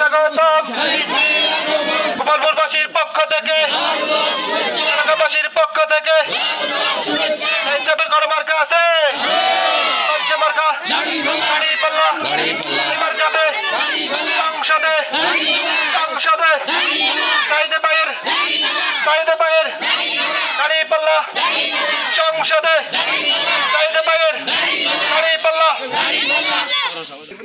স্বাগতম। গোপালপুরবাসীর পক্ষ থেকে এলাকাবাসীর পক্ষ থেকে কোনো মার্কা আছে। মার্কা মার্কাতে, সংসদে সংসদে সাইদে পায়ের সাইদে পায়ের দাঁড়িয়ে পাল্লা, সংসদে সাইদে পায়ের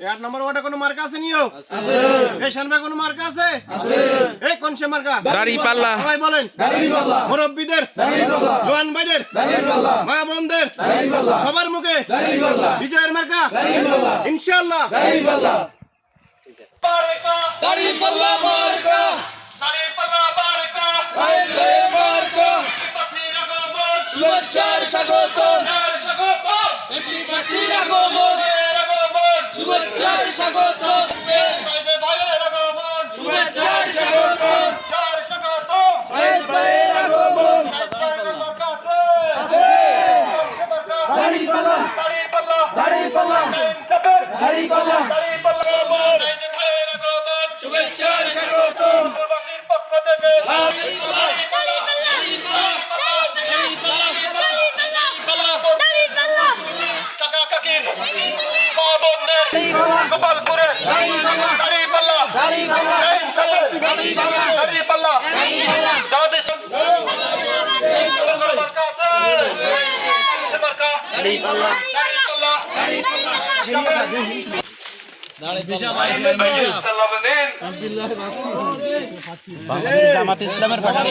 আট নম্বর ওয়ার্ডে কোনো মার্কা আছে নিও? এই সানবে কোনো মার্কা আছে? এই কোন সে মার্কা? দাড়ি পাল্লা। সবাই বলেন। মুরব্বীদের জোয়ান ভাইদের মা বোনদের সবার মুখে বিজয়ের মার্কা? ইনশাআল্লাহ। বারেকা দাঁড়িপাল্লা মার্কা। দাঁড়িপাল্লা বারেকা সাইকেল মার্কা। পাখির আগমন শুভেচ্ছার স্বাগতম আর স্বাগতম এমপি পাখির আগমন এর আগমন জামাতে ইসলামের পাঠানি